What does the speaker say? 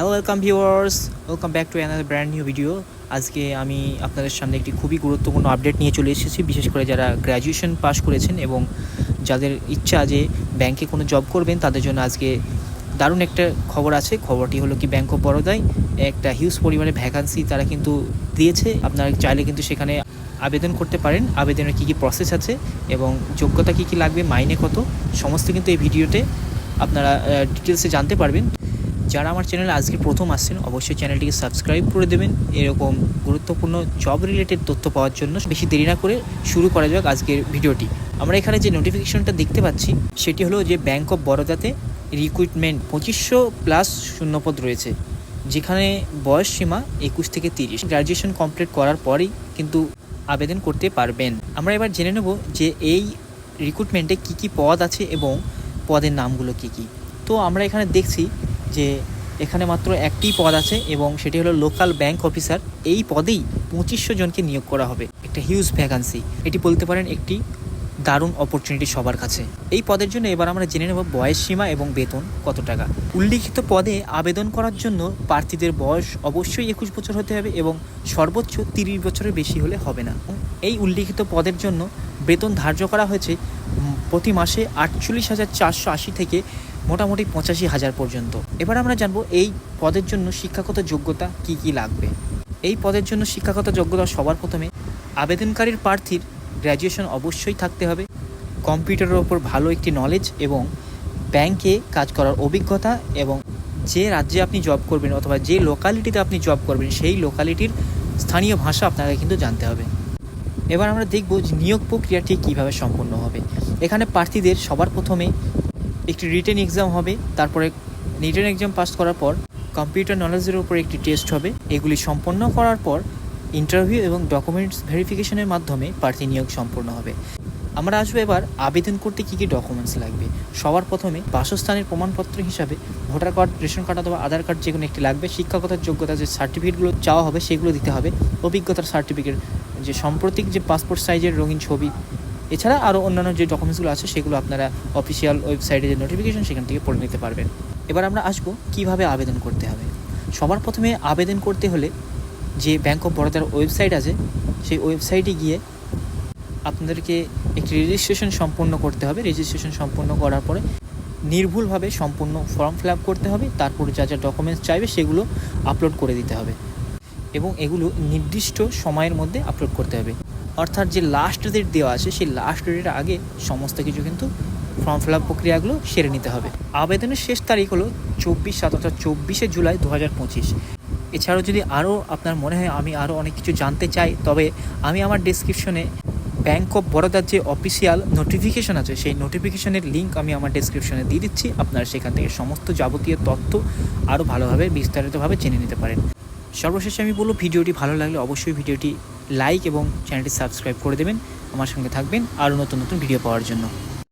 Hello welcome viewers welcome back to another brand new video আজকে আমি আপনাদের সামনে একটি খুবই গুরুত্বপূর্ণ আপডেট নিয়ে চলে এসেছি, বিশেষ করে যারা গ্র্যাজুয়েশন পাস করেছেন এবং যাদের ইচ্ছা যে ব্যাংকে কোনো জব করবেন, তাদের জন্য আজকে দারুণ একটা খবর আছে। খবরটি হলো কি ব্যাংক অফ বরোদায় একটা হিউজ পরিমাণে ভ্যাকান্সি তারা কিন্তু দিয়েছে। আপনারা চাইলে কিন্তু সেখানে আবেদন করতে পারেন। আবেদনের কী কী প্রসেস আছে এবং যোগ্যতা কী কী লাগবে, মাইনে কত, সমস্ত কিন্তু এই ভিডিওতে আপনারা ডিটেলসে জানতে পারবেন। যারা আমার চ্যানেলে আজকে প্রথম আসছেন, অবশ্যই চ্যানেলটিকে সাবস্ক্রাইব করে দেবেন। এরকম গুরুত্বপূর্ণ জব রিলেটেড তথ্য পাওয়ার জন্য বেশি দেরি না করে শুরু করা যাক আজকের ভিডিওটি। আমরা এখানে যে নোটিফিকেশনটা দেখতে পাচ্ছি, সেটি হলো যে ব্যাঙ্ক অফ বরোদাতে রিক্রুটমেন্ট পঁচিশশো প্লাস শূন্যপদ রয়েছে, যেখানে বয়স সীমা একুশ থেকে তিরিশ। গ্র্যাজুয়েশন কমপ্লিট করার পরেই কিন্তু আবেদন করতে পারবেন। আমরা এবার জেনে নেব যে এই রিক্রুটমেন্টে কি কি পদ আছে এবং পদের নামগুলো কি কি। তো আমরা এখানে দেখছি যে এখানে মাত্র একটি পদ আছে এবং সেটি হলো লোকাল ব্যাংক অফিসার এই পদেই পঁচিশশো জনকে নিয়োগ করা হবে। একটা হিউজ ভ্যাকান্সি এটি বলতে পারেন একটি দারুণ অপরচুনিটি সবার কাছে। এই পদের জন্য এবার আমরা জেনে নেব বয়স সীমা এবং বেতন কত টাকা। উল্লিখিত পদে আবেদন করার জন্য প্রার্থীদের বয়স অবশ্যই একুশ বছর হতে হবে এবং সর্বোচ্চ তিরিশ বছরের বেশি হলে হবে না। এই উল্লিখিত পদের জন্য বেতন ধার্য করা হয়েছে প্রতি মাসে আটচল্লিশ হাজার চারশো আশি থেকে মোটামুটি পঁচাশি হাজার পর্যন্ত। এবার আমরা জানব এই পদের জন্য শিক্ষাগত যোগ্যতা কি কি লাগবে। এই পদের জন্য শিক্ষাগত যোগ্যতা সবার প্রথমে আবেদনকারীর প্রার্থীর গ্র্যাজুয়েশন অবশ্যই থাকতে হবে, কম্পিউটারের ওপর ভালো একটি নলেজ এবং ব্যাংকে কাজ করার অভিজ্ঞতা এবং যে রাজ্যে আপনি জব করবেন অথবা যে লোকালিটিতে আপনি জব করবেন সেই লোকালিটির স্থানীয় ভাষা আপনাকে কিন্তু জানতে হবে। এবার আমরা দেখব যে নিয়োগ প্রক্রিয়াটি কীভাবে সম্পন্ন হবে। এখানে প্রার্থীদের সবার প্রথমে একটি রিটেন এক্সাম হবে, তারপরে রিটেন এক্সাম পাস করার পর কম্পিউটার নলেজের উপর একটি টেস্ট হবে। এগুলি সম্পন্ন করার পর ইন্টারভিউ এবং ডকুমেন্টস ভেরিফিকেশনের মাধ্যমে প্রার্থী নিয়োগ সম্পন্ন হবে। আমরা আসব এবার আবেদন করতে কী কী ডকুমেন্টস লাগবে? সবার প্রথমে বাসস্থানের প্রমাণপত্র হিসাবে ভোটার কার্ড, রেশন কার্ড অথবা আধার কার্ড যে কোনো একটি লাগবে। শিক্ষাগত যোগ্যতা যে সার্টিফিকেটগুলো চাওয়া হবে, সেগুলো দিতে হবে। অভিজ্ঞতার সার্টিফিকেট যে সাম্প্রতিক যে পাসপোর্ট সাইজের রঙিন ছবি এছাড়া আরও অন্যান্য যে ডকুমেন্টসগুলো আছে, সেগুলো আপনারা অফিসিয়াল ওয়েবসাইটে যে নোটিফিকেশন সেখান থেকে পড়ে নিতে পারবেন। এবার আমরা আসব কীভাবে আবেদন করতে হবে। সবার প্রথমে আবেদন করতে হলে যে ব্যাংক অফ বরোদার ওয়েবসাইট আছে, সেই ওয়েবসাইটে গিয়ে আপনাদেরকে একটি রেজিস্ট্রেশন সম্পূর্ণ করতে হবে। রেজিস্ট্রেশন সম্পূর্ণ করার পরে নির্ভুলভাবে সম্পূর্ণ ফর্ম ফিল আপ করতে হবে। তারপরে যা যা ডকুমেন্টস চাইবে, সেগুলো আপলোড করে দিতে হবে। এবং এগুলো নির্দিষ্ট সময়ের মধ্যে আপলোড করতে হবে। অর্থাৎ যে লাস্ট ডেট দেওয়া আছে, সেই লাস্ট ডেটের আগে সমস্ত কিছু কিন্তু ফর্ম ফিল আপ প্রক্রিয়াগুলো সেরে নিতে হবে। আবেদনের শেষ তারিখ হলো চব্বিশ সাত অর্থাৎ চব্বিশে জুলাই দু হাজার পঁচিশ। এছাড়াও যদি আরও আপনার মনে হয় আমি আরও অনেক কিছু জানতে চাই, তবে আমি আমার ডিসক্রিপশনে ব্যাংক অফ বরোদার যে অফিসিয়াল নোটিফিকেশন আছে, সেই নোটিফিকেশনের লিঙ্ক আমি আমার ডিসক্রিপশনে দিয়ে দিচ্ছি। আপনারা সেখান থেকে সমস্ত যাবতীয় তথ্য আরও ভালোভাবে বিস্তারিতভাবে জেনে নিতে পারেন। সর্বশেষে আমি বলব, ভিডিওটি ভালো লাগলে অবশ্যই ভিডিওটি লাইক এবং চ্যানেলটি সাবস্ক্রাইব করে দেবেন। আমার সঙ্গে থাকবেন আরও নতুন নতুন ভিডিও পাওয়ার জন্য।